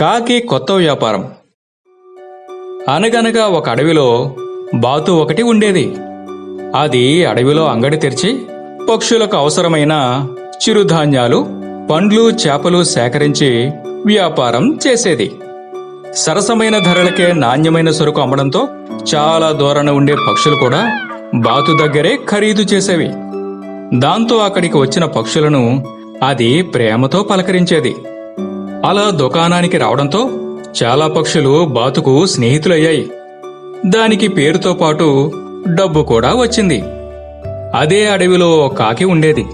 కాకి కొత్త వ్యాపారం. అనగనగా ఒక అడవిలో బాతు ఒకటి ఉండేది. అది అడవిలో అంగడి తెరిచి పక్షులకు అవసరమైన చిరుధాన్యాలు పండ్లు చేపలు సేకరించి వ్యాపారం చేసేది. సరసమైన ధరలకే నాణ్యమైన సరుకు అమ్మడంతో చాలా దూరాన ఉండే పక్షులు కూడా బాతు దగ్గరే ఖరీదు చేసేవి. దాంతో అక్కడికి వచ్చిన పక్షులను అది ప్రేమతో పలకరించేది. అలా దుకాణానికి రావడంతో చాలా పక్షులు బాతుకు స్నేహితులయ్యాయి. దానికి పేరుతో పాటు డబ్బు కూడా వచ్చింది. అదే అడవిలో కాకి ఉండేది.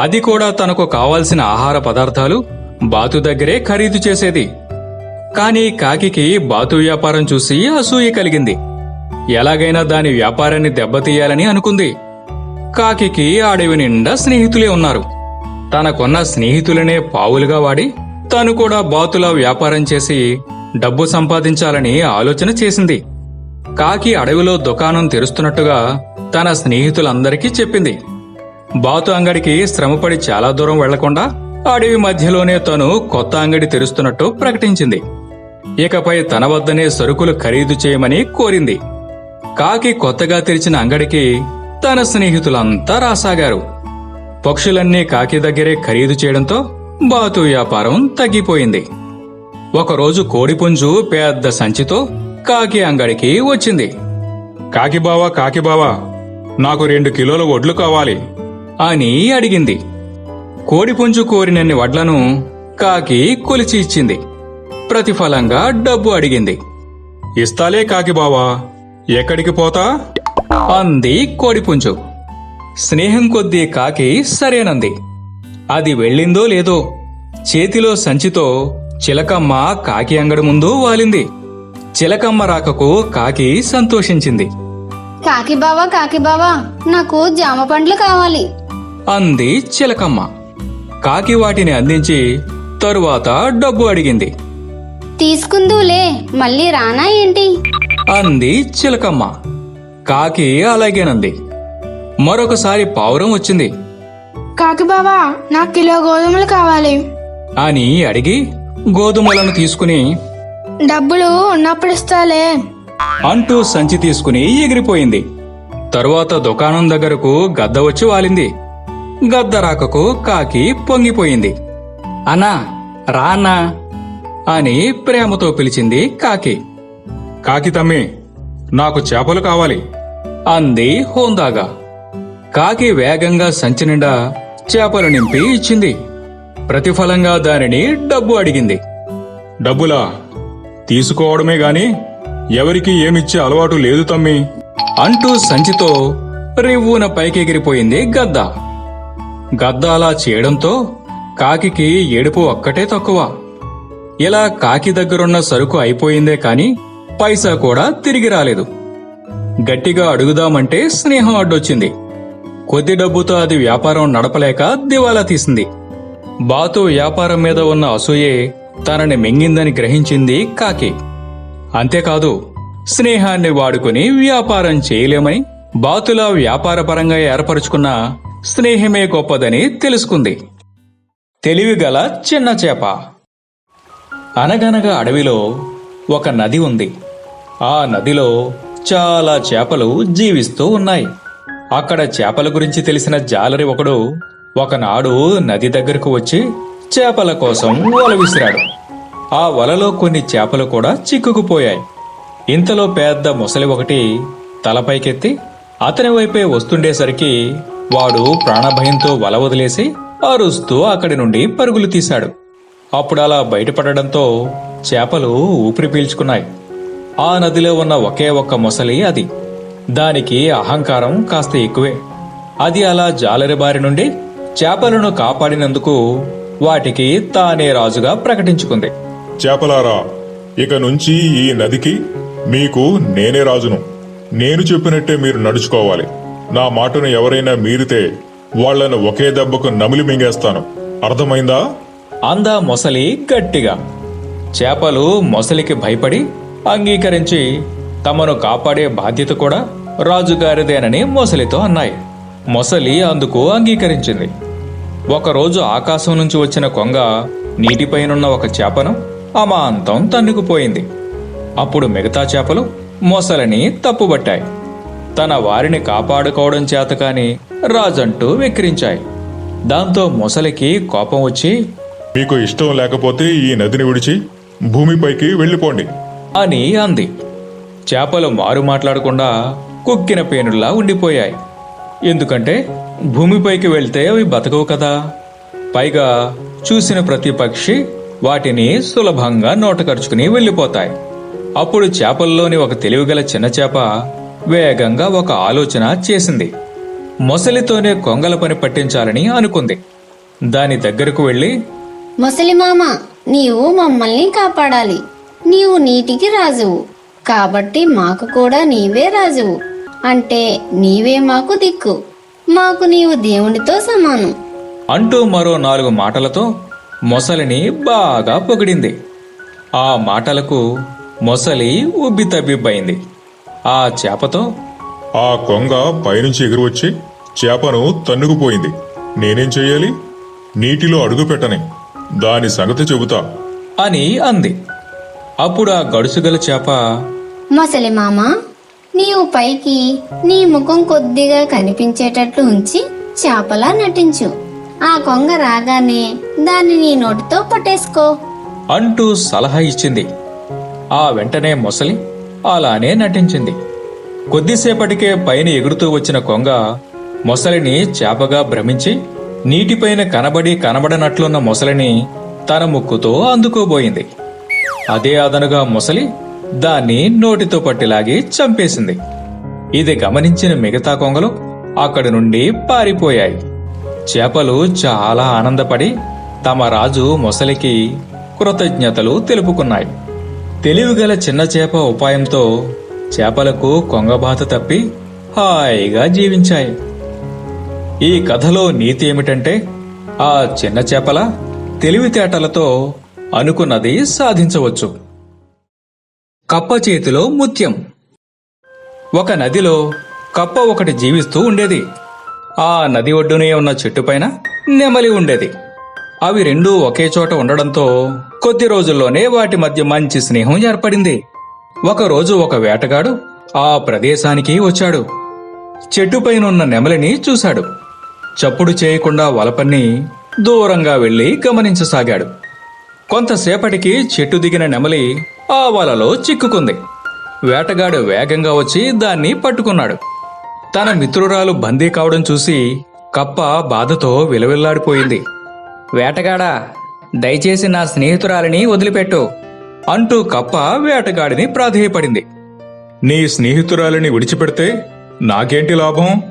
అది కూడా తనకు కావాల్సిన ఆహార పదార్థాలు బాతు దగ్గరే ఖరీదు చేసేది. కాని కాకికి బాతు వ్యాపారం చూసి అసూయ కలిగింది. ఎలాగైనా దాని వ్యాపారాన్ని దెబ్బతీయాలని అనుకుంది. కాకికి అడవి నిండా స్నేహితులే ఉన్నారు. తనకున్న స్నేహితులనే పావులుగా వాడి తాను కూడా బాతులా వ్యాపారం చేసి డబ్బు సంపాదించాలని ఆలోచన చేసింది. కాకి అడవిలో దుకాణం తెరుస్తున్నట్టుగా తన స్నేహితులందరికీ చెప్పింది. బాతు అంగడికి శ్రమపడి చాలా దూరం వెళ్ళకుండా అడవి మధ్యలోనే తను కొత్త అంగడి తెరుస్తున్నట్టు ప్రకటించింది. ఇకపై తన వద్దనే సరుకులు ఖరీదు చేయమని కోరింది. కాకి కొత్తగా తెరిచిన అంగడికి తన స్నేహితులంతా రాసాగారు. పక్షులన్నీ కాకి దగ్గరే ఖరీదు చేయడంతో బాతు వ్యాపారం తగ్గిపోయింది. ఒకరోజు కోడిపుంజు పెద్ద సంచితో కాకి అంగడికి వచ్చింది. కాకి బావా కాకి బావా నాకు రెండు కిలోల వడ్లు కావాలి. అని అడిగింది. కోడిపుంజు కోరినన్ని వడ్లను కాకి కొలిచి ఇచ్చింది. ప్రతిఫలంగా డబ్బు అడిగింది. ఇస్తాలే కాకి బావా ఎక్కడికి పోతా? అంది కోడిపుంజు. స్నేహం కొద్దీ కాకి సరేనంది. అది వెళ్ళిందో లేదో చేతిలో సంచితో చిలకమ్మ కాకి అంగడి ముందు వాలింది. చిలకమ్మ రాకకు కాకి సంతోషించింది. కాకి బావా కాకి బావా నాకు జామ పండ్లు కావాలి. అంది చిలకమ్మ. కాకి వాటిని అందించి తరువాత డబ్బు అడిగింది. తీసుకుందులే మళ్ళీ రానా ఏంటి? అంది చిలకమ్మ. కాకి అలాగేనంది. మరొకసారి పావురం వచ్చింది. కాకి బావా నాకు కిలో గోధుమలు కావాలి. అని అడిగి గోధుమలను తీసుకుని డబ్బులు ఉన్నప్పుడు ఇస్తాలే. అంటూ సంచి తీసుకుని ఎగిరిపోయింది. తరువాత దుకాణం దగ్గరకు గద్ద వచ్చి వాలింది. గద్ద రాకకు కాకి పొంగిపోయింది. అన్నా రా అన్నా అని ప్రేమతో పిలిచింది కాకి. కాకి తమ్మి నాకు చేపలు కావాలి అంది హోందాగా. కాకి వేగంగా సంచి నిండా చేపలు నింపి ఇచ్చింది. ప్రతిఫలంగా దానిని డబ్బు అడిగింది. డబ్బులా? తీసుకోవడమే గాని ఎవరికి ఏమిచ్చే అలవాటు లేదు తమ్మి. అంటూ సంచితో రివ్వున పైకెగిరిపోయింది గద్ద. గద్ద అలా చేయడంతో కాకికి ఏడుపు ఒక్కటే తక్కువ. ఇలా కాకి దగ్గరున్న సరుకు అయిపోయిందే కాని పైసా కూడా తిరిగి రాలేదు. గట్టిగా అడుగుదామంటే స్నేహం అడ్డొచ్చింది. కొద్ది డబ్బుతో అది వ్యాపారం నడపలేక దివాలా తీసింది. బాతు వ్యాపారం మీద ఉన్న అసూయే తనని మింగిందని గ్రహించింది కాకి. అంతేకాదు స్నేహాన్ని వాడుకుని వ్యాపారం చేయలేమని బాతులా వ్యాపారపరంగా ఏర్పరచుకున్న స్నేహమే గొప్పదని తెలుసుకుంది. తెలివిగల చిన్న చేప. అనగనగా అడవిలో ఒక నది ఉంది. ఆ నదిలో చాలా చేపలు జీవిస్తూ ఉన్నాయి. అక్కడ చేపల గురించి తెలిసిన జాలరి ఒకడు ఒకనాడు నది దగ్గరకు వచ్చి చేపల కోసం వల విసిరాడు. ఆ వలలో కొన్ని చేపలు కూడా చిక్కుకుపోయాయి. ఇంతలో పెద్ద ముసలి ఒకటి తలపైకెత్తి అతని వైపే వస్తుండేసరికి వాడు ప్రాణభయంతో వల వదిలేసి అరుస్తూ అక్కడి నుండి పరుగులు తీశాడు. అప్పుడు అలా బయటపడడంతో చేపలు ఊపిరి పీల్చుకున్నాయి. ఆ నదిలో ఉన్న ఒకే ఒక్క మొసలి అది. దానికి అహంకారం కాస్త ఎక్కువే. అది అలా జాలరి బారి నుండి చేపలను కాపాడినందుకు వాటికి తానే రాజుగా ప్రకటించుకుంది. చేపలారా ఇక నుంచి ఈ నదికి మీకు నేనే రాజును. నేను చెప్పినట్టే మీరు నడుచుకోవాలి. నా మాటను ఎవరైనా మీరితే వాళ్ళను ఒకే దెబ్బకు నమిలి మింగేస్తాను. అర్థమైందా? అందా మొసలి గట్టిగా. చేపలు మొసలికి భయపడి అంగీకరించి తమను కాపాడే బాధ్యత కూడా రాజుగారిదేనని మొసలితో అన్నాయి. మొసలి అందుకు అంగీకరించింది. ఒకరోజు ఆకాశం నుంచి వచ్చిన కొంగ నీటిపైనున్న ఒక చేపను అమాంతం తన్నుకుపోయింది. అప్పుడు మిగతా చేపలు మొసలిని తప్పుబట్టాయి. తన వారిని కాపాడుకోవడం చేతకాని రాజంటూ వెక్కిరించాయి. దాంతో మొసలికి కోపం వచ్చి మీకు ఇష్టం లేకపోతే ఈ నదిని విడిచి భూమిపైకి వెళ్ళిపోండి అని అంది. చేపలు మారు మాట్లాడకుండా కుక్కిన పేనుల్లా ఉండిపోయాయి. ఎందుకంటే భూమిపైకి వెళ్తే అవి బతకవు కదా. పైగా చూసిన ప్రతి పక్షి వాటిని సులభంగా నోటకరుచుకుని వెళ్ళిపోతాయి. అప్పుడు చేపల్లోని ఒక తెలివిగల చిన్న చేప వేగంగా ఒక ఆలోచన చేసింది. మొసలితోనే కొంగల పని పట్టించాలని అనుకుంది. దాని దగ్గరకు వెళ్ళి ముసలిమామ నీవు మమ్మల్ని కాపాడాలి. నీవు నీటికి రాజువు. కాబట్టి మాకు కూడా నీవే రాజువు. అంటే నీవే మాకు దిక్కు. మాకు నీవు దేవునితో సమానం. అంటూ మరో నాలుగు మాటలతో మొసలిని బాగా పొగిడింది. ఆ మాటలకు మొసలి ఉబ్బితబ్బిబ్బైంది ఆ చేపతో ఆ కొంగ పైనుంచి ఎగురు వచ్చి చేపను తన్నుకుపోయింది. నేనేం చెయ్యాలి? నీటిలో అడుగు పెట్టని. దాని సంగతి చెబుతా. అని అంది. అప్పుడు ఆ గడుసుగల చేప మొసలి మామ నీవు పైకి నీ ముఖం కొద్దిగా కనిపించేటట్లు ఉంచి చేపలా నటించు. ఆ కొంగ రాగానే దాన్ని నీ నోటితో పట్టేసుకో. అంటూ సలహా ఇచ్చింది. ఆ వెంటనే మొసలి అలానే నటించింది. కొద్దిసేపటికే పైన ఎగురుతూ వచ్చిన కొంగ మొసలిని చేపగా భ్రమించి నీటిపైన కనబడి కనబడనట్లున్న మొసలిని తన ముక్కుతో అందుకోబోయింది. అదే అదనుగా మొసలి దాన్ని నోటితో పట్టిలాగి చంపేసింది. ఇది గమనించిన మిగతా కొంగలు అక్కడి నుండి పారిపోయాయి. చేపలు చాలా ఆనందపడి తమ రాజు మొసలికి కృతజ్ఞతలు తెలుపుకున్నాయి. తెలివిగల చిన్న చేప ఉపాయంతో చేపలకు కొంగబాత తప్పి హాయిగా జీవించాయి. ఈ కథలో నీతి ఏమిటంటే ఆ చిన్న చేపల తెలివితేటలతో అనుకున్నది సాధించవచ్చు. కప్ప చేతిలో ముత్యం. ఒక నదిలో కప్ప ఒకటి జీవిస్తూ ఉండేది. ఆ నది ఒడ్డునే ఉన్న చెట్టుపైన నెమలి ఉండేది. అవి రెండూ ఒకే చోట ఉండడంతో కొద్ది రోజుల్లోనే వాటి మధ్య మంచి స్నేహం ఏర్పడింది. ఒకరోజు ఒక వేటగాడు ఆ ప్రదేశానికి వచ్చాడు. చెట్టుపైనున్న నెమలిని చూశాడు. చప్పుడు చేయకుండా వలపన్ని దూరంగా వెళ్ళి గమనించసాగాడు. కొంతసేపటికి చెట్టు దిగిన నెమలి ఆ వలలో చిక్కుకుంది. వేటగాడు వేగంగా వచ్చి దాన్ని పట్టుకున్నాడు. తన మిత్రురాలు బందీ కావడం చూసి కప్ప బాధతో విలవిల్లాడిపోయింది. వేటగాడా దయచేసి నా స్నేహితురాలిని వదిలిపెట్టు అంటూ కప్ప వేటగాడిని ప్రాధేయపడింది. నీ స్నేహితురాలిని విడిచిపెడితే నాకేంటి లాభం?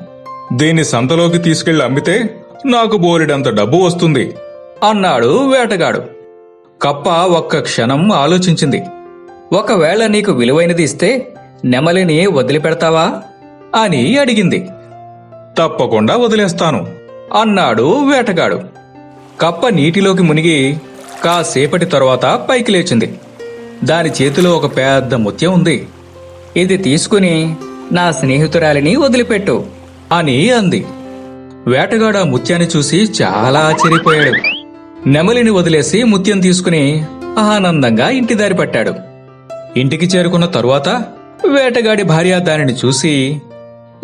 దీన్ని సంతలోకి తీసుకెళ్ళి అమ్మితే నాకు బోలెడంత డబ్బు వస్తుంది అన్నాడు వేటగాడు. కప్ప ఒక్క క్షణం ఆలోచించింది. ఒకవేళ నీకు విలువైనది ఇస్తే నెమలిని వదిలిపెడతావా? అని అడిగింది. తప్పకుండా వదిలేస్తాను అన్నాడు వేటగాడు. కప్ప నీటిలోకి మునిగి కాసేపటి తరువాత పైకి లేచింది. దాని చేతిలో ఒక పెద్ద ముత్యం ఉంది. ఇది తీసుకుని నా స్నేహితురాలిని వదిలిపెట్టు అని అంది. వేటగాడు ఆ ముత్యాన్ని చూసి చాలా ఆశ్చర్యపోయాడు. నెమలిని వదిలేసి ముత్యం తీసుకుని ఆనందంగా ఇంటి దారి పట్టాడు. ఇంటికి చేరుకున్న తరువాత వేటగాడి భార్య దానిని చూసి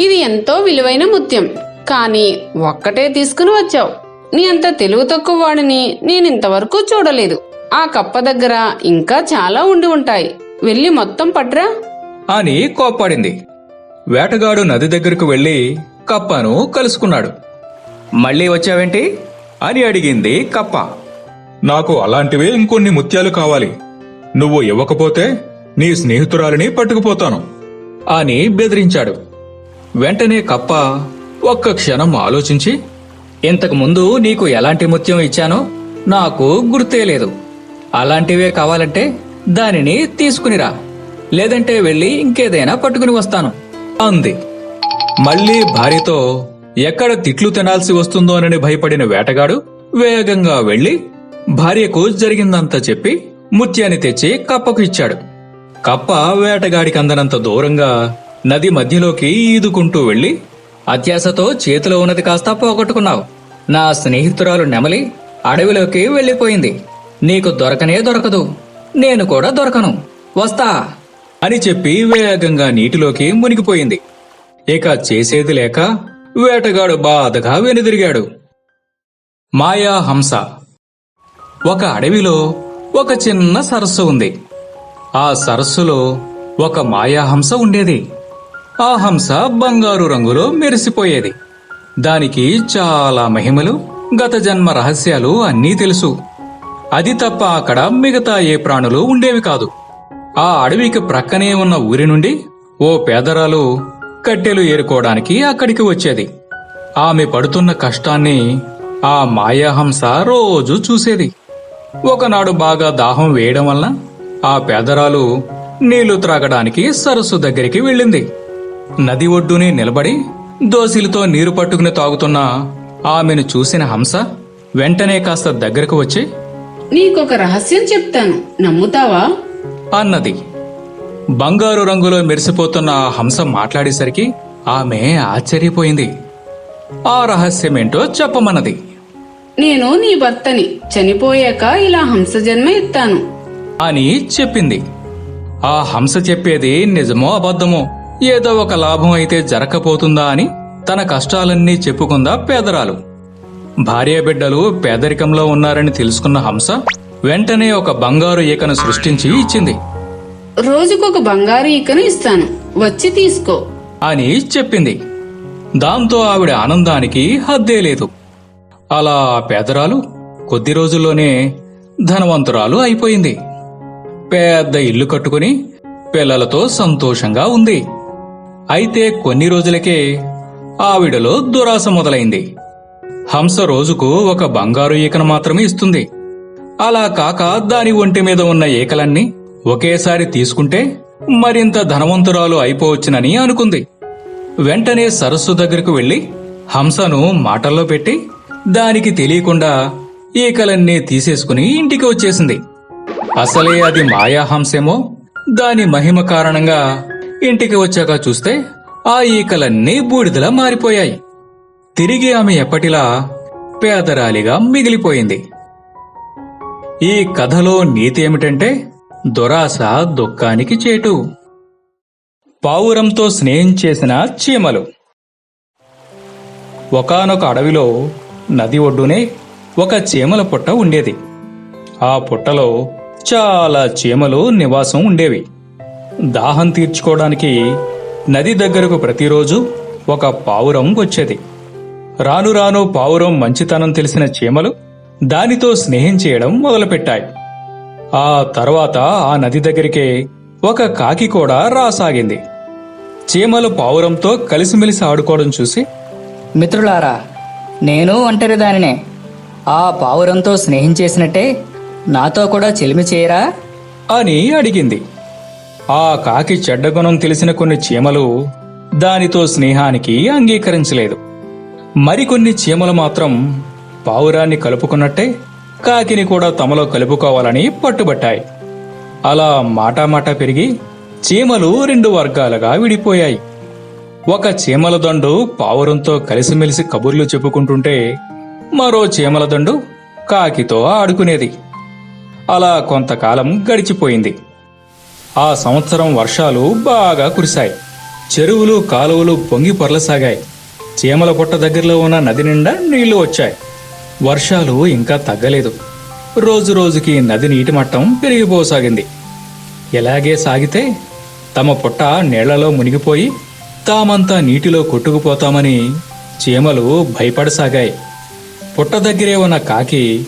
ఇది ఎంతో విలువైన ముత్యం కానీ ఒక్కటే తీసుకుని వచ్చావు. నీ అంత తెలివి తక్కువ వాడిని నేనింతవరకు చూడలేదు. ఆ కప్ప దగ్గర ఇంకా చాలా ఉండి ఉంటాయి. వెళ్ళి మొత్తం పట్రా. అని కోప్పడింది. వేటగాడు నది దగ్గరకు వెళ్ళి కప్పను కలుసుకున్నాడు. మళ్ళీ వచ్చావేంటి? అని అడిగింది కప్ప. నాకు అలాంటివే ఇంకొన్ని ముత్యాలు కావాలి. నువ్వు ఇవ్వకపోతే నీ స్నేహితురాలిని పట్టుకుపోతాను. అని బెదిరించాడు. వెంటనే కప్ప ఒక్క క్షణం ఆలోచించి ఇంతకు ముందు నీకు ఎలాంటి ముత్యం ఇచ్చానో నాకు గుర్తే లేదు. అలాంటివే కావాలంటే దానిని తీసుకునిరా. లేదంటే వెళ్ళి ఇంకేదైనా పట్టుకుని వస్తాను. అంది. మళ్ళీ భార్యతో ఎక్కడ తిట్లు తినాల్సి వస్తుందోనని భయపడిన వేటగాడు వేగంగా వెళ్ళి భార్యకు జరిగిందంతా చెప్పి ముత్యాన్ని తెచ్చి కప్పకు ఇచ్చాడు కప్ప వేటగాడికి అందనంత దూరంగా నది మధ్యలోకి ఈదుకుంటూ వెళ్ళి అత్యాశతో చేతిలో ఉన్నది కాస్త పోగొట్టుకున్నావు. నా స్నేహితురాలు నెమలి అడవిలోకి వెళ్ళిపోయింది నీకు దొరకనే దొరకదు. నేను కూడా దొరకను. వస్తా! అని చెప్పి వేగంగా నీటిలోకి మునిగిపోయింది. ఇక చేసేది లేక వేటగాడు బాధగా వెనుదిరిగాడు. మాయా హంస. ఒక అడవిలో ఒక చిన్న సరస్సు ఉంది. ఆ సరస్సులో ఒక మాయాహంస ఉండేది. ఆ హంస బంగారు రంగులో మెరిసిపోయేది. దానికి చాలా మహిమలు గత జన్మ రహస్యాలు అన్నీ తెలుసు. అది తప్ప అక్కడ మిగతా ఏ ప్రాణులు ఉండేవి కాదు. ఆ అడవికి ప్రక్కనే ఉన్న ఊరి నుండి ఓ పేదరాలు కట్టెలు ఏరుకోవడానికి అక్కడికి వచ్చేది. ఆమె పడుతున్న కష్టాన్ని ఆ మాయాహంస రోజు చూసేది. ఒకనాడు బాగా దాహం వేయడం వలన ఆ పేదరాలు నీళ్ళు త్రాగడానికి సరస్సు దగ్గరికి వెళ్ళింది. నది ఒడ్డునే నిలబడి దోసిలతో నీరు పట్టుకుని తాగుతున్న ఆమెను చూసిన హంస వెంటనే కాస్త దగ్గరకు వచ్చి నీకొక రహస్యం చెప్తాను. నమ్ముతావా? అన్నది. బంగారు రంగులో మెరిసిపోతున్న ఆ హంస మాట్లాడేసరికి ఆమె ఆశ్చర్యపోయింది. ఆ రహస్యమేంటో చెప్పమన్నది. నేను నీ భర్తని చనిపోయాక ఇలా హంస జన్మ ఎత్తాను. అని చెప్పింది. ఆ హంస చెప్పేది నిజమో అబద్ధమో ఏదో ఒక లాభం అయితే జరగకపోతుందా అని తన కష్టాలన్నీ చెప్పుకుందా పేదరాలు. భార్యాబిడ్డలు పేదరికంలో ఉన్నారని తెలుసుకున్న హంస వెంటనే ఒక బంగారు ఈకను సృష్టించి ఇచ్చింది. రోజుకొక బంగారు ఈకను ఇస్తాను. వచ్చి తీసుకో. అని చెప్పింది. దాంతో ఆవిడ ఆనందానికి హద్దే లేదు. అలా పేదరాలు కొద్ది రోజుల్లోనే ధనవంతురాలు అయిపోయింది. పెద్ద ఇల్లు కట్టుకుని పిల్లలతో సంతోషంగా ఉంది. అయితే కొన్ని రోజులకే ఆవిడలో దురాశ మొదలైంది. హంస రోజుకు ఒక బంగారు ఈకను మాత్రమే ఇస్తుంది. అలా కాక దాని ఒంటి మీద ఉన్న ఈకలన్నీ ఒకేసారి తీసుకుంటే మరింత ధనవంతురాలు అయిపోవచ్చునని అనుకుంది. వెంటనే సరస్సు దగ్గరకు వెళ్ళి హంసను మాటల్లో పెట్టి దానికి తెలియకుండా ఈకలన్నీ తీసేసుకుని ఇంటికి వచ్చేసింది. అసలే అది మాయా హంసేమో? దాని మహిమ కారణంగా ఇంటికి వచ్చాక చూస్తే ఆ ఈకలన్నీ బూడిదలా మారిపోయాయి. తిరిగి ఆమె ఎప్పటిలా పేదరాలిగా మిగిలిపోయింది. ఈ కథలో నీతి ఏమిటంటే దురాశ దుఃఖానికి చేటు. పావురంతో స్నేహం చేసిన చీమలు. ఒకానొక అడవిలో నది ఒడ్డునే ఒక చీమల పుట్ట ఉండేది. ఆ పుట్టలో చాలా చీమలు నివాసం ఉండేవి. దాహం తీర్చుకోవడానికి నది దగ్గరకు ప్రతిరోజు ఒక పావురం వచ్చేది. రాను రాను పావురం మంచితనం తెలిసిన చీమలు దానితో స్నేహం చేయడం మొదలుపెట్టాయి. ఆ తర్వాత ఆ నది దగ్గరికే ఒక కాకి కూడా రాసాగింది. చీమలు పావురంతో కలిసిమెలిసి ఆడుకోవడం చూసి మిత్రులారా నేను ఒంటరి దానినే ఆ పావురంతో స్నేహం చేసినట్టే నాతో కూడా చెలిమి చేయరా? అని అడిగింది. ఆ కాకి చెడ్డగుణం తెలిసిన కొన్ని చీమలు దానితో స్నేహానికి అంగీకరించలేదు. మరికొన్ని చీమలు మాత్రం పావురాన్ని కలుపుకున్నట్టే కాకిని కూడా తమలో కలుపుకోవాలని పట్టుబట్టాయి. అలా మాటామాటా పెరిగి చీమలు రెండు వర్గాలుగా విడిపోయాయి. ఒక చీమల దండు పావురంతో కలిసిమెలిసి కబుర్లు చెప్పుకుంటుంటే మరో చీమల దండు కాకితో ఆడుకునేది. అలా కొంతకాలం గడిచిపోయింది. ఆ సంవత్సరం వర్షాలు బాగా కురిశాయి. చెరువులు కాలువలు పొంగి పొరలసాగాయి. చీమల పుట్ట దగ్గరలో ఉన్న నది నిండా నీళ్ళు వచ్చాయి. వర్షాలు ఇంకా తగ్గలేదు. రోజు రోజుకి నది నీటి మట్టం పెరిగిపోసాగింది. ఎలాగే సాగితే తమ పుట్ట నీళ్ళలో మునిగిపోయి తామంతా నీటిలో కొట్టుకుపోతామని చీమలు భయపడసాగాయి. పుట్ట దగ్గరే ఉన్న కాకి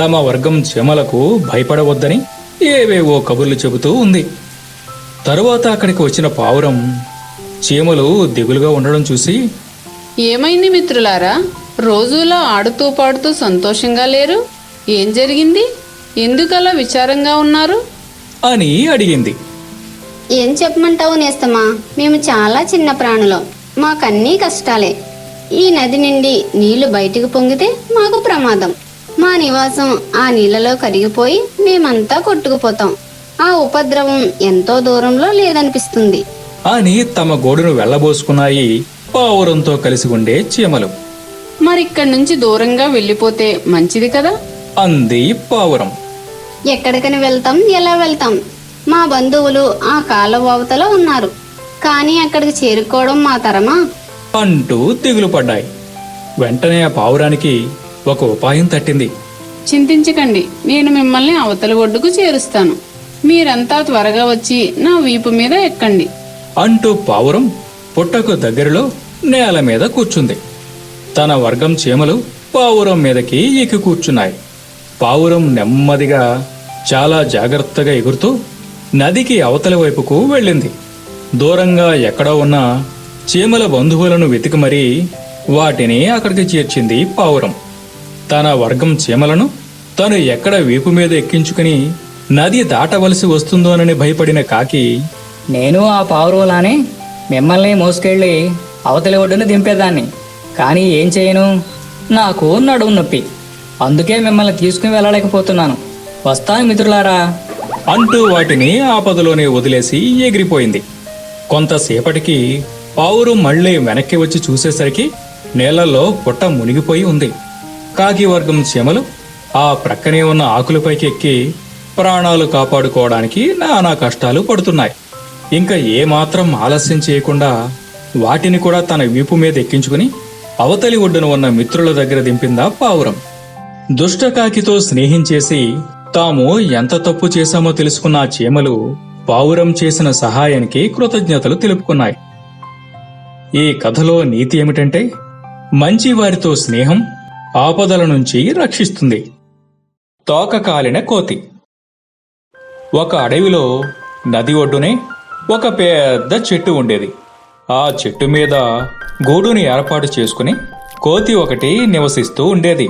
తమ వర్గం చీమలకు భయపడవద్దని ఏవేవో కబుర్లు చెబుతూ ఉంది. తరువాత అక్కడికి వచ్చిన పావురం చీమలు దిగులుగా ఉండడం చూసి ఏమైంది మిత్రులారా? రోజులా ఆడుతూ పాడుతూ సంతోషంగా లేరు? ఏం జరిగింది? ఎందుకలా విచారంగా ఉన్నారు? అని అడిగింది. ఏం చెప్పమంటావు నేస్తమా? మేము చాలా చిన్న ప్రాణులం. మాకన్నీ కష్టాలే. ఈ నది నుండి నీళ్ళు బయటికి పొంగితే మాకు ప్రమాదం. మా నివాసం ఆ నీళ్ళలో కరిగిపోయి మేమంతా కొట్టుకుపోతాం. ఆ ఉపద్రవం ఎంతో దూరంలో లేదనిపిస్తుంది. అని తమ గోడును వెళ్ళబోసుకున్నాయి పావురంతో కలిసి ఉండే చీమలు. మరిక్కడి నుంచి దూరంగా వెళ్ళిపోతే మంచిది కదా? అంది పావురం. ఎక్కడికని వెళ్తాం ఎలా వెళ్తాం? మా బంధువులు ఆ కాలువ అవతల ఉన్నారు. కానీ అక్కడికి చేరుకోవడం మా తరమా? అంటూ దిగులు పడ్డాయి. వెంటనే ఆ పావురానికి ఒక ఉపాయం తట్టింది. చింతించకండి నేను మిమ్మల్ని అవతల ఒడ్డుకు చేరుస్తాను. మీరంతా త్వరగా వచ్చి నా వీపు మీద ఎక్కండి. అంటూ పావురం పుట్టకు దగ్గరలో నేల మీద కూర్చుంది. తన వర్గం చీమలు పావురం మీదకి ఎక్కి కూర్చున్నాయి పావురం నెమ్మదిగా చాలా జాగ్రత్తగా ఎగురుతూ నదికి అవతలి వైపుకు వెళ్ళింది. దూరంగా ఎక్కడో ఉన్న చీమల బంధువులను వెతికి మరీ వాటిని అక్కడికి చేర్చింది పావురం. తన వర్గం చీమలను తను ఎక్కడ వీపు మీద ఎక్కించుకుని నది దాటవలసి వస్తుందోనని భయపడిన కాకి నేను ఆ పావురంలానే మిమ్మల్ని మోసుకెళ్ళి అవతలి ఒడ్డున దింపేదాన్ని. కానీ ఏం చేయను? నాకు నడుము నొప్పి. అందుకే మిమ్మల్ని తీసుకుని వెళ్ళలేకపోతున్నాను. వస్తాను మిత్రులారా. అంటూ వాటిని ఆపదలోనే వదిలేసి ఎగిరిపోయింది. కొంతసేపటికి పావురు మళ్ళీ వెనక్కి వచ్చి చూసేసరికి నేలల్లో పుట్ట మునిగిపోయి ఉంది. కాకి వర్గం ఆ ప్రక్కనే ఉన్న ఆకులపైకి ఎక్కి ప్రాణాలు కాపాడుకోవడానికి నానా కష్టాలు పడుతున్నాయి. ఇంకా ఏమాత్రం ఆలస్యం చేయకుండా వాటిని కూడా తన వీపు మీద ఎక్కించుకుని అవతలి ఒడ్డున ఉన్న మిత్రుల దగ్గర దింపిందా పావురం. దుష్టకాకితో స్నేహం చేసి తాము ఎంత తప్పు చేశామో తెలుసుకున్న చీమలు పావురం చేసిన సహాయానికి కృతజ్ఞతలు తెలుపుకున్నాయి. ఈ కథలో నీతి ఏమిటంటే మంచి వారితో స్నేహం ఆపదల నుంచి రక్షిస్తుంది. తోక కాలిన కోతి. ఒక అడవిలో నది ఒడ్డునే ఒక పెద్ద చెట్టు ఉండేది. ఆ చెట్టు మీద గూడుని ఏర్పాటు చేసుకుని కోతి ఒకటి నివసిస్తూ ఉండేది.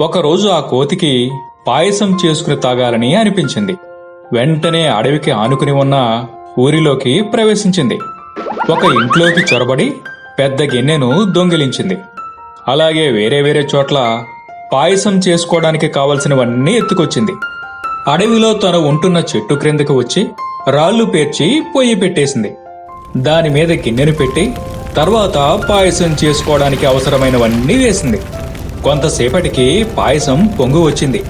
ఒకరోజు ఆ కోతికి పాయసం చేసుకుని తాగాలని అనిపించింది. వెంటనే అడవికి ఆనుకుని ఉన్న ఊరిలోకి ప్రవేశించింది. ఒక ఇంట్లోకి చొరబడి పెద్ద గిన్నెను దొంగిలించింది. అలాగే వేరే వేరే చోట్ల పాయసం చేసుకోవడానికి కావలసినవన్నీ ఎత్తుకొచ్చింది. అడవిలో తను ఉంటున్న చెట్టు క్రిందకు వచ్చి రాళ్ళు పేర్చి పొయ్యి పెట్టేసింది. దాని మీద గిన్నెను పెట్టి తర్వాత పాయసం చేసుకోవడానికి అవసరమైనవన్నీ వేసింది. కొంతసేపటికి పాయసం పొంగు వచ్చింది.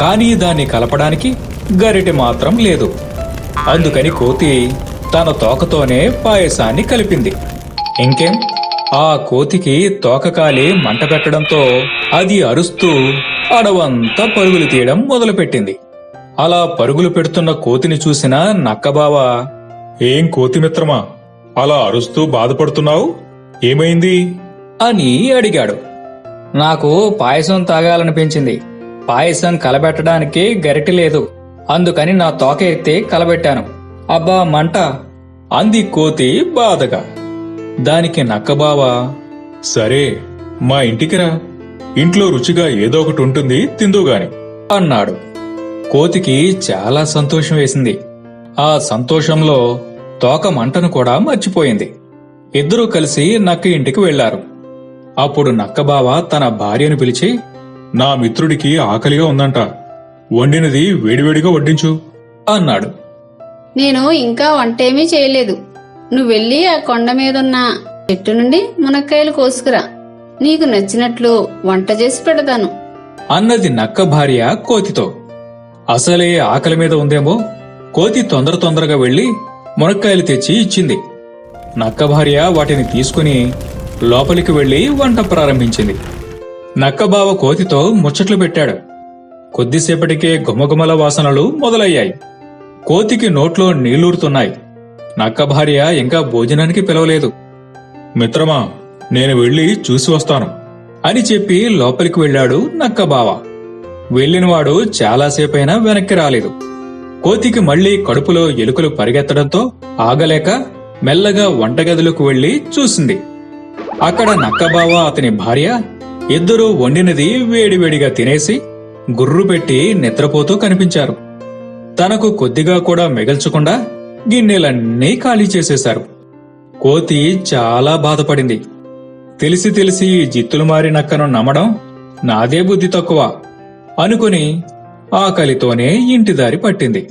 కానీ దాన్ని కలపడానికి గరిటె మాత్రం లేదు. అందుకని కోతి తన తోకతోనే పాయసాన్ని కలిపింది. ఇంకేం? ఆ కోతికి తోకకాలి మంట పెట్టడంతో అది అరుస్తూ అడవంతా పరుగులు తీయడం మొదలుపెట్టింది. అలా పరుగులు పెడుతున్న కోతిని చూసిన నక్కబావ ఏం కోతి మిత్రమా? అలా అరుస్తూ బాధపడుతున్నావు? ఏమైంది? అని అడిగాడు. నాకు పాయసం తాగాలనిపించింది. పాయసం కలబెట్టడానికి గరిటె లేదు. అందుకని నా తోక ఎత్తి కలబెట్టాను. అబ్బా మంట! అంది కోతి బాధగా. దానికి నక్కబావ సరే మా ఇంటికి రా. ఇంట్లో రుచిగా ఏదో ఒకటి ఉంటుంది తిందుగాని అన్నాడు. కోతికి చాలా సంతోషం వేసింది. ఆ సంతోషంలో తోక మంటను కూడా మర్చిపోయింది. ఇద్దరూ కలిసి నక్క ఇంటికి వెళ్ళారు అప్పుడు నక్కబావ తన భార్యను పిలిచి నా మిత్రుడికి ఆకలిగా ఉందంట. వండినది వేడివేడిగా వడ్డించు అన్నాడు. నేను ఇంకా వంటేమీ చేయలేదు. నువ్వు వెళ్ళి ఆ కొండ మీదున్న చెట్టు నుండి మునక్కాయలు కోసుకురా. నీకు నచ్చినట్లు వంట చేసి పెడతాను. అన్నది నక్క భార్య కోతితో. అసలే ఆకలి మీద ఉందేమో. కోతి తొందర తొందరగా వెళ్ళి మునక్కాయలు తెచ్చి ఇచ్చింది. నక్క భార్య వాటిని తీసుకుని లోపలికి వెళ్ళి వంట ప్రారంభించింది. నక్కబావ కోతితో ముచ్చట్లు పెట్టాడు. కొద్దిసేపటికే గుమగుమల వాసనలు మొదలయ్యాయి. కోతికి నోట్లో నీళ్ళూరుతున్నాయి నక్క భార్య ఇంకా భోజనానికి పిలవలేదు. మిత్రమా నేను వెళ్ళి చూసి వస్తాను అని చెప్పి లోపలికి వెళ్ళాడు నక్కబావ వెళ్ళినవాడు చాలాసేపైనా వెనక్కి రాలేదు. కోతికి మళ్ళీ కడుపులో ఎలుకలు పరిగెత్తడంతో ఆగలేక మెల్లగా వంటగదిలోకి వెళ్ళి చూసింది. అక్కడ నక్కబావ అతని భార్య ఇద్దరూ వండినది వేడివేడిగా తినేసి గుర్రు పెట్టి నిద్రపోతూ కనిపించారు. తనకు కొద్దిగా కూడా మిగల్చకుండా గిన్నెలన్నీ ఖాళీ చేసేశారు. కోతి చాలా బాధపడింది. తెలిసి తెలిసి జిత్తులు మారి నక్కను నమ్మడం నాదే బుద్ధి తక్కువ అనుకుని ఆకలితోనే ఇంటి దారి పట్టింది.